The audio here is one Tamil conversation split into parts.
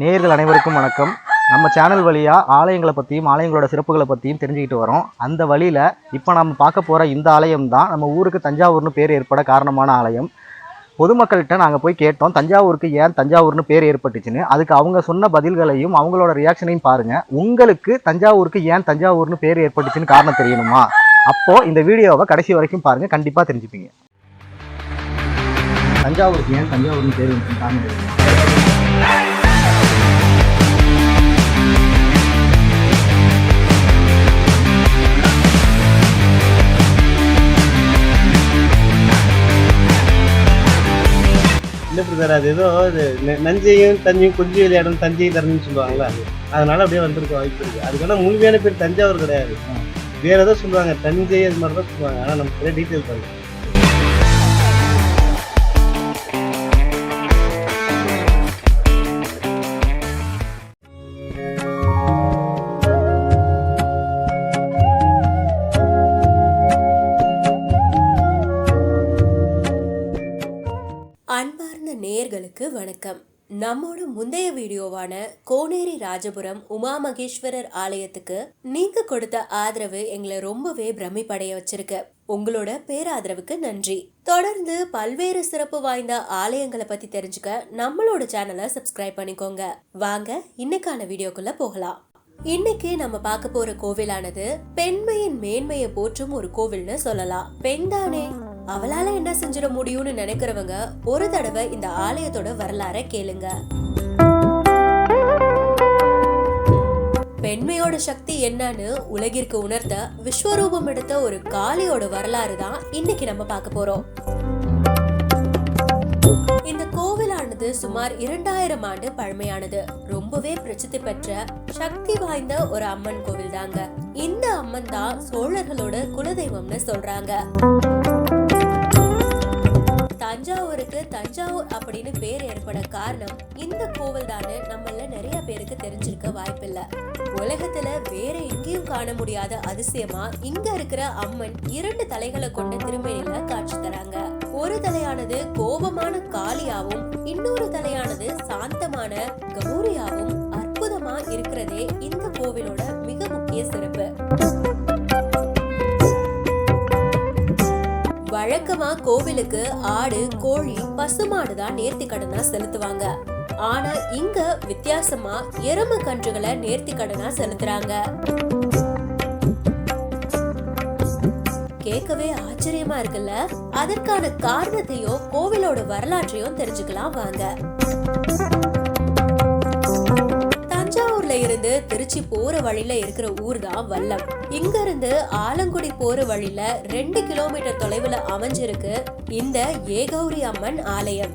நேயர்கள் அனைவருக்கும் வணக்கம். நம்ம சேனல் வழியாக ஆலயங்களை பற்றியும் ஆலயங்களோட சிறப்புகளை பற்றியும் தெரிஞ்சுக்கிட்டு வரோம். அந்த வழியில் இப்போ நம்ம பார்க்க போகிற இந்த ஆலயம் தான் நம்ம ஊருக்கு தஞ்சாவூர்னு பேர் ஏற்பட காரணமான ஆலயம். பொதுமக்கள்கிட்ட நாங்கள் போய் கேட்டோம் தஞ்சாவூருக்கு ஏன் தஞ்சாவூர்னு பேர் ஏற்பட்டுச்சுன்னு. அதுக்கு அவங்க சொன்ன பதில்களையும் அவங்களோட ரியாக்ஷனையும் பாருங்கள் உங்களுக்கு தஞ்சாவூருக்கு ஏன் தஞ்சாவூர்னு பேர் ஏற்பட்டுச்சுன்னு காரணம் தெரியணுமா? அப்போது இந்த வீடியோவை கடைசி வரைக்கும் பாருங்கள் கண்டிப்பாக தெரிஞ்சுப்பீங்க. தஞ்சாவூருக்கு ஏன் தஞ்சாவூர்னு பேர் காரணம் தெரியுமா அது ஏதோ நஞ்சையும் தஞ்சையும் கொஞ்சம் விளையாடும் தஞ்சை தரணும்னு சொல்லுவாங்கல்ல அதனால அப்படியே வந்திருக்க வாய்ப்பு இருக்கு. அதுக்கான முழுமையான பேர் தஞ்சாவூர் கிடையாது. வேற ஏதோ சொல்லுவாங்க தஞ்சை அது மாதிரி தான் சொல்லுவாங்க ஆனால் நமக்கு டீட்டெயில் பண்ணல வணக்கம். நம்மோட முந்தைய வீடியோவான கோனேரி ராஜபுரம் உமா மகேஸ்வரர் ஆலயத்துக்கு நீங்க கொடுத்த ஆதரவு எங்களை ரொம்பவே பிரமிப்படைய வச்சிருக்கு. உங்களோட பேராதரவுக்கு நன்றி. தொடர்ந்து பல்வேறு சிறப்பு வாய்ந்த ஆலயங்களை பத்தி தெரிஞ்சுக்க நம்மளோட சேனலை சப்ஸ்கிரைப் பண்ணிக்கோங்க. வாங்க இன்னைக்கான வீடியோக்குள்ள போகலாம். இன்னைக்கு நம்ம பார்க்க போற கோவிலானது பெண்மையின் மேன்மையை போற்றும் ஒரு கோவில்னு சொல்லலாம். பெண் தானே? அவளால என்ன செஞ்சிட முடியும்னு நினைக்கிறவங்க ஒரு தடவை இந்த ஆலயத்தோட வரலாறை கேளுங்க. பெண்மையோட சக்தி என்னன்னு உலகிற்கு உணர்த்த விஸ்வரூபம் எடுத்த ஒரு காளியோட வரலாறு தான் இன்னைக்கு நம்ம பார்க்க போறோம். இந்த கோவிலானது சுமார் இரண்டாயிரம் ஆண்டு பழமையானது. ரொம்பவே பிரசித்தி பெற்ற சக்தி வாய்ந்த ஒரு அம்மன் கோவில் தாங்க இந்த அம்மன் தான் சோழர்களோட குலதெய்வம்னு சொல்றாங்க. தஞ்சாவூருக்கு தஞ்சாவூர் அப்படின்னு பேர் ஏற்பட காரணம் இந்த கோவில் தானே நம்மள நிறைய பேருக்கு தெரிஞ்சிருக்க வாய்ப்பில்லை. உலகத்துல வேற எங்கேயும் காண முடியாத அதிசயமா இங்க இருக்கிற அம்மன் இரண்டு தலைகளை கொண்ட திருமேனில காட்சி தராங்க. ஒரு தலையானது கோபமான காளியாவும் இன்னொரு தலையானது சாந்தமான கௌரியாவும் அற்புதமா இருக்கிறதே இந்த கோவிலோட மிக முக்கிய சிறப்பு. வழக்கமா கோவிலுக்கு ஆடு கோழி பசுமாடு தான் நேர்த்தி கடனா செலுத்துவாங்க. ஆனா இங்க வித்தியாசமா எரும கன்றுகளை நேர்த்தி கடனா செலுத்துறாங்க. கேட்கவே ஆச்சரியமா இருக்குல்ல? அதற்கான காரணத்தையும் கோவிலோட வரலாற்றையும் தெரிஞ்சுக்கலாம் வாங்க. தஞ்சாவூர்ல இருந்து திருச்சி போற வழியில இருக்கிற ஊர் தான் வல்லம். இங்க இருந்து ஆலங்குடி போற வழியில ரெண்டு கிலோமீட்டர் தொலைவுல அமைஞ்சிருக்கு இந்த ஏகௌரி அம்மன் ஆலயம்.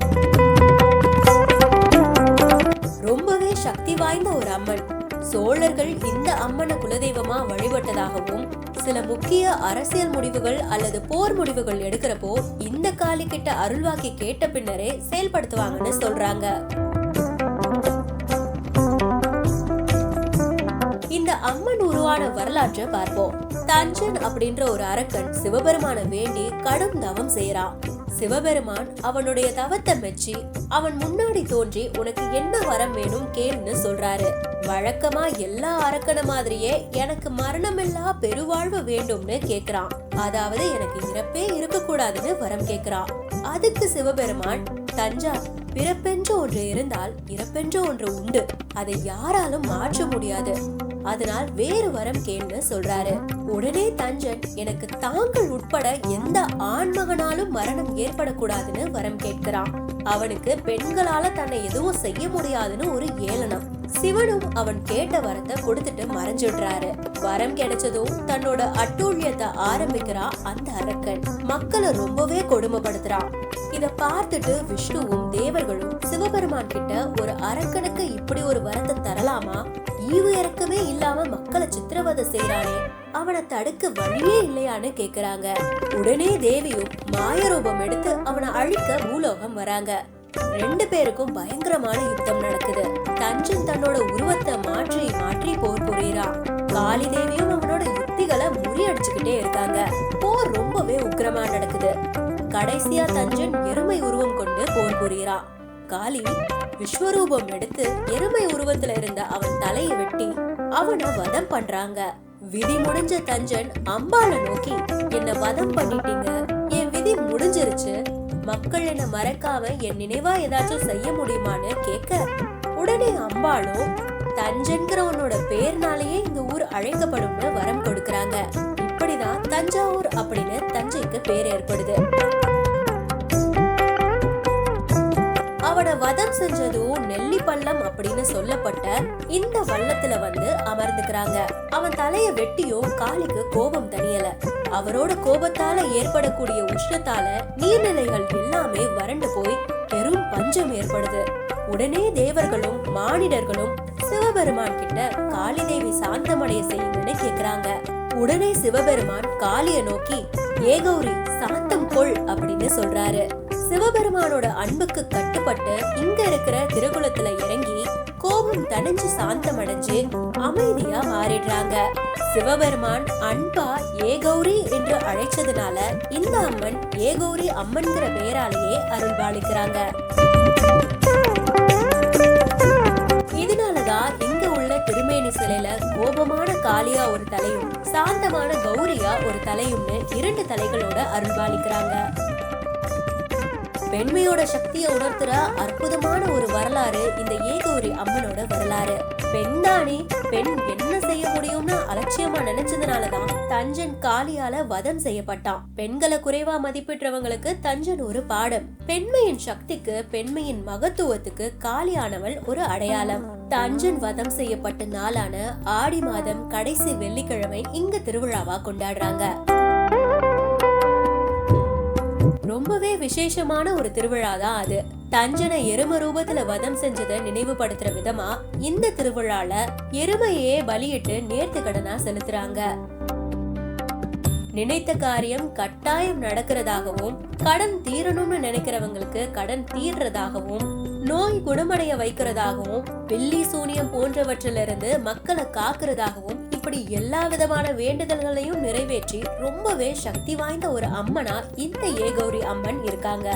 ரொம்பவே சக்தி வாய்ந்த ஒரு அம்மன். சோழர்கள் இந்த அம்மனை குலதெய்வமா வழிபட்டதாகவும் சில முக்கிய அரசியல் முடிவுகள் அல்லது போர் முடிவுகள் எடுக்கிறப்போ இந்த காலிக்கிட்ட கிட்ட அருள்வாக்கி கேட்ட பின்னரே செயல்படுத்துவாங்கன்னு சொல்றாங்க. அம்மன் உருவான வரலாற்றை பார்ப்போம். தஞ்சன் அப்படின்ற ஒரு அரக்கன் சிவபெருமான வேண்டி கடும் தவம் செய்யறான் சிவபெருமான் அவனுடைய தவத்தை மெச்சி அவன் முன்னாடி தோன்றி உனக்கு என்ன வரம் வேணும் கேளுன்னு சொல்றாரு. வழக்கமா எல்லா அரக்கன மாதிரியே எனக்கு மரணமில்லா பெருவாழ்வு வேண்டும்னு கேக்குறான். அதாவது எனக்கு இறப்பே இருக்க கூடாதுன்னு வரம் கேக்குறான். அதுக்கு சிவபெருமான் தஞ்சா பிறப்பென்று ஒன்று இருந்தால் இறப்பென்று ஒன்று உண்டு. அதை யாராலும் மாற்ற முடியாது. அதனால் வேறு வரம் கேன்னு சொல்றாரு. உடனே தஞ்சன் எனக்கு தாங்கள் உட்பட எந்த ஆண்மகனாலும் மரணம் ஏற்படக்கூடாதுன்னு வரம் கேட்கிறான். அவனுக்கு பெண்களால தன்னை எதுவும் செய்ய முடியாதுன்னு ஒரு ஏளனம். சிவனும் அவன் கேட்ட வரத்தை கொடுத்துட்டு மறைஞ்சிடுறாரு. வரம் கிடைச்சதும் தன்னோட அட்டூழியத்தை ஆரம்பிக்கிறா அந்த அரக்கன். மக்களை ரொம்பவே கொடுமைப்படுத்துறான். இத பார்த்துட்டு விஷ்ணுவும் தேவர்களும் சிவபெருமான் கிட்ட ஒரு அரக்கனுக்கு இப்படி ஒரு வரத்தை தரலாமா? ஈவு இறக்கமே இல்லாம மக்களை சித்திரவதை செய்யறானே அவனை தடுக்க வழியே இல்லையான்னு கேக்குறாங்க. உடனே தேவியும் மாயரூபம் எடுத்து அவனை அழிக்க பூலோகம் வராங்க. ரெண்டு பேருக்கும் பயங்கரமான யுத்தம் நடக்குது. தஞ்சன் தன்னோட உருவத்தை மாற்றி மாற்றி போர் புரியறான். காளி தேவியும் அவனோட யுக்திகளை முறியடிச்சுக்கிட்டே இருக்காங்க. போர் ரொம்பவே உக்கிரமா நடக்குது. கடைசியா தஞ்சன் எருமை உருவம் கொண்டு போர் புரிகிறான் காளி விஸ்வரூபம் எடுத்து எருமை உருவத்துல இருந்த அவன் தலையை வெட்டி அவனை வதம் பண்றாங்க. விதி முடிஞ்ச தஞ்சன் அம்பாள நோக்கி என்ன வதம் பண்ணிட்டீங்க? என் விதி முடிஞ்சிருச்சு. மக்கள் என்ன மறக்காம என் நினைவா ஏதாச்சும் செய்ய முடியுமான்னு கேட்க உடனே அம்பாளும் தஞ்சன்கிறவனோட பேர்னாலேயே இந்த ஊர் அழைக்கப்படும்னு வரம் கொடுக்கறாங்க. இப்படிதான் தஞ்சாவூர் அப்படின்னு தஞ்சைக்கு பேர் ஏற்படுது. அவனை வதம் செஞ்சதும் நெல்லி பள்ளம் அப்படின்னு சொல்லப்பட்ட இந்த வள்ளத்துல வந்து அமர்ந்துக்கிறாங்க. அவன் தலைய வெட்டியும் காளிக்கு கோபம் தனியல அவரோட கோபத்தால ஏற்படக்கூடிய உஷ்ணத்தால நீர்நிலைகள் எல்லாமே வறண்டு போய் பெரும் பஞ்சம் ஏற்படுது. உடனே தேவர்களும் மானிடர்களும் சிவபெருமான் கிட்ட காளி தேவி சாந்தமடைய செய்யுங்கன்னு கேக்குறாங்க. உடனே சிவபெருமான் காளிய நோக்கி ஏகௌரி சாந்தம் கொள் அப்படின்னு சொல்றாரு. சிவபெருமானோட அன்புக்கு கட்டுப்பட்டு இங்க இருக்கிற திருகுலத்துல இறங்கி கோபம் தணிஞ்சு சாந்தம் அடைஞ்சு அமைதியா மாறிடுறாங்க. சிவபெருமான் அன்பா ஏகௌரி என்று அழைச்சதுனால இந்த அம்மன் ஏகௌரி அம்மன்கிற பெயராலேயே அருள்பாலிக்கிறாங்க இதனாலதான் இங்க உள்ள திருமேனி சிலையில கோபமான காளியா ஒரு தலையும் சாந்தமான கௌரியா ஒரு தலையும்னு இரண்டு தலைகளோட அருள்பாலிக்கிறாங்க பெண்மையோட சக்தியை உணர்த்துற அற்புதமான ஒரு வரலாறு இந்த ஏகௌரி அம்மனோட வரலாறு. பெண் தானே பெண் என்ன செய்ய முடியும்னு அலட்சியமா நினைச்சதுனாலதான் தஞ்சன் காளியால வதம் செய்யப்பட்டான். பெண்களை குறைவா மதிப்பிட்டவங்களுக்கு தஞ்சன் ஒரு பாடம். பெண்மையின் சக்திக்கு பெண்மையின் மகத்துவத்துக்கு காளியானவள் ஒரு அடையாளம். தஞ்சன் வதம் செய்யப்பட்ட நாளான ஆடி மாதம் கடைசி வெள்ளிக்கிழமை இங்க திருவிழாவா கொண்டாடுறாங்க. ரொம்பவே விசேஷமான ஒரு திருவிழா தான் அது. தஞ்சனை எரும ரூபத்துல வதம் செஞ்சதை நினைவுபடுத்துற விதமா இந்த திருவிழால எருமையே பலியிட்டு நேர்த்து கடனா செலுத்துறாங்க. நினைத்த காரியம் கட்டாயம் நடக்கிறதாகவும் கடன் தீரணும்னு நினைக்கிறவங்களுக்கு கடன் தீர்றதாகவும் நோய் குணமடைய வைக்கிறதாகவும் வெள்ளி சூனியம் போன்றவற்றிலிருந்து மக்களை காக்கிறதாகவும் இப்படி எல்லா விதமான வேண்டுதல்களையும் நிறைவேற்றி ரொம்பவே சக்தி வாய்ந்த ஒரு அம்மனா இந்த ஏகௌரி அம்மன் இருக்காங்க.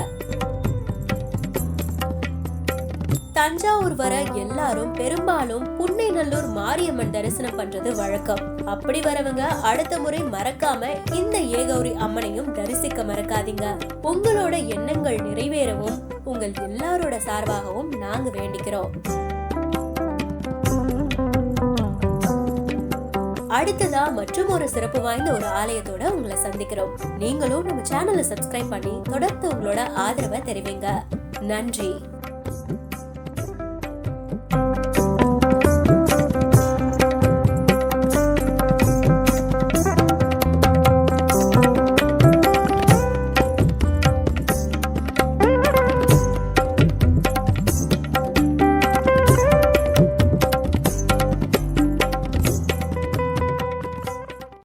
தஞ்சாவூர் வர எல்லாரும் பெரும்பாலும் புன்னைநல்லூர் மாரியம்மன் தரிசனம் பண்றது வழக்கம். அப்படி வரவங்க அடுத்த முறை மறக்காம இந்த ஏகௌரி அம்மனையும் தரிசிக்க மறக்காதீங்க. உங்களோட எண்ணங்கள் நிறைவேறவும் உங்கள் எல்லாரோட சார்பாகவும் நாங்க வேண்டிக்கிறோம். அடுத்ததா மற்றும் ஒரு சிறப்பு வாய்ந்த ஒரு ஆலயத்தோட உங்களை சந்திக்கிறோம். நீங்களும் நம்ம சேனலை சப்ஸ்கிரைப் பண்ணி தொடர்ந்து உங்களோட ஆதரவை தெரிவிங்க. நன்றி.